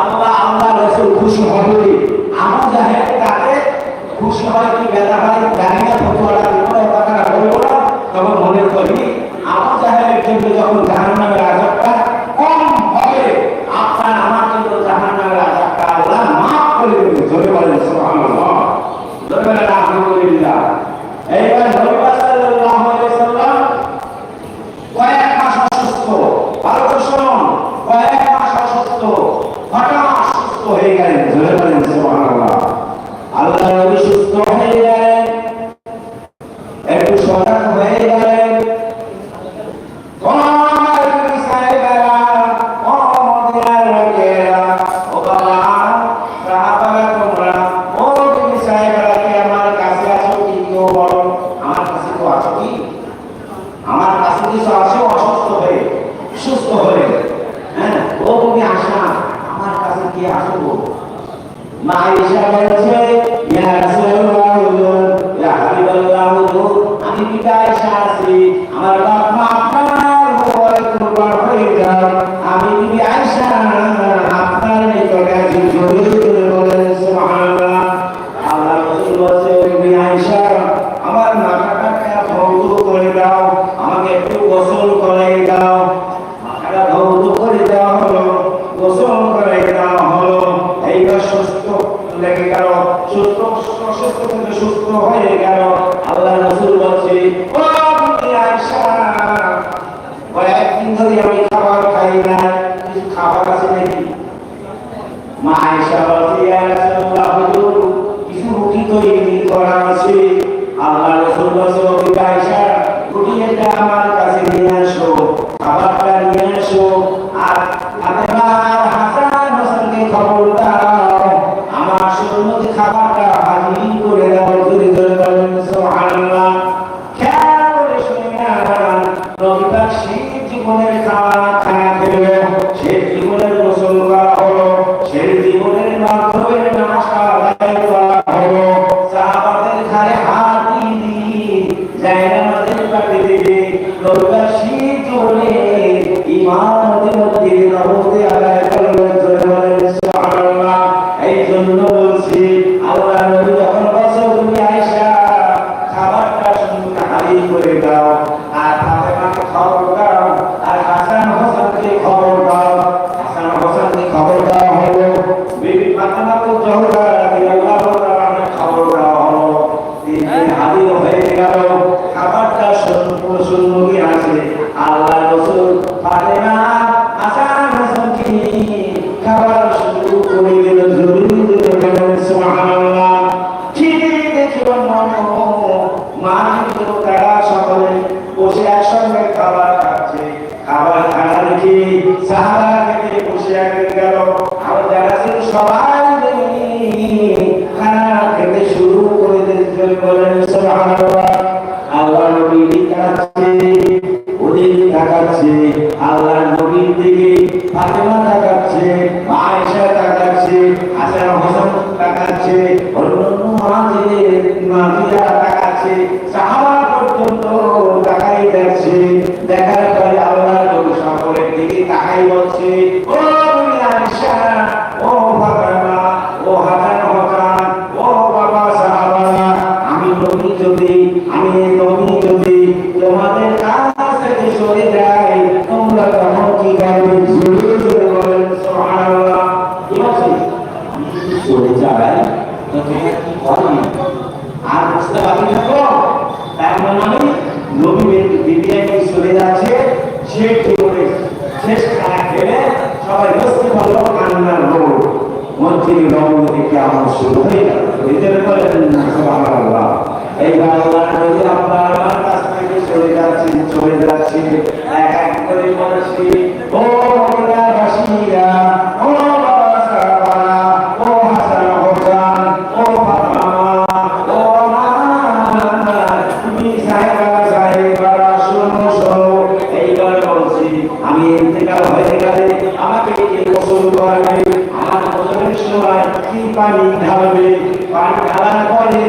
আমরা আল্লাহ রসুল খুশি হবে আমার জানে তাকে খুশি হয় কি বেলা হয়, জানি না ফটোয়াটা কোনো কথাটা বলব না। তবে মনে করি, আমার জাহের কিন্তু যখন জাহান একটু সজাগ হয়ে গেলেন ও আমার নবী আমাকে একটু গোসল করে দাও। মাথাটা ভৌত করে দেওয়া হলো, গোসল করে দেওয়া হলো। এইবার সুস্থ লেগে গেল, সুস্থ, অসুস্থ থেকে সুস্থ হয়ে গেল। আল্লাহ রসুল বলছে কয়েকদিন ধরে আমি খাবার খাই না। খাবার আছে নাকি? মা আয়েশা বলছে สาตา সম্পূর্ণ আছে। আল্লাহ রাসূল ফাতেমা হাসান হোসেনকে খাবার শুরু করে দিল জরুরি সুবহানাল্লাহ। ঠিক দেখিব মনো মানিক তারা সকলে বসে একসঙ্গে খাবার খাচ্ছে। খাবার খানা দেখি সাহারা থেকে বসে আগে গেল। আর যারা ছিল সবাই খানা খেতে শুরু করে দিয়েছে বলেন সুবহানাল্লাহ। আল্লাহ নবীর দিকে ফাতেমা তাকাচ্ছে আয়েশা তাকাচ্ছে, হাসান হোসেন তাকাচ্ছে, অন্যান্য মাঝিদের মাঝিরা তাকাচ্ছে, সাহাবা থেকে সরে যাই তোমরা তখন কি খানা খেলে সবাই বুঝতে পারল আমার শুরু হয়ে গেল ভিতরে এইবার আল্লাহ নবী আমি ইন্তেকাল হয়ে গেলে আমাকে কে গোসল করাবে, আমার গোসলের সময় কি পানি ঢালবে? পানি ঢালার পরে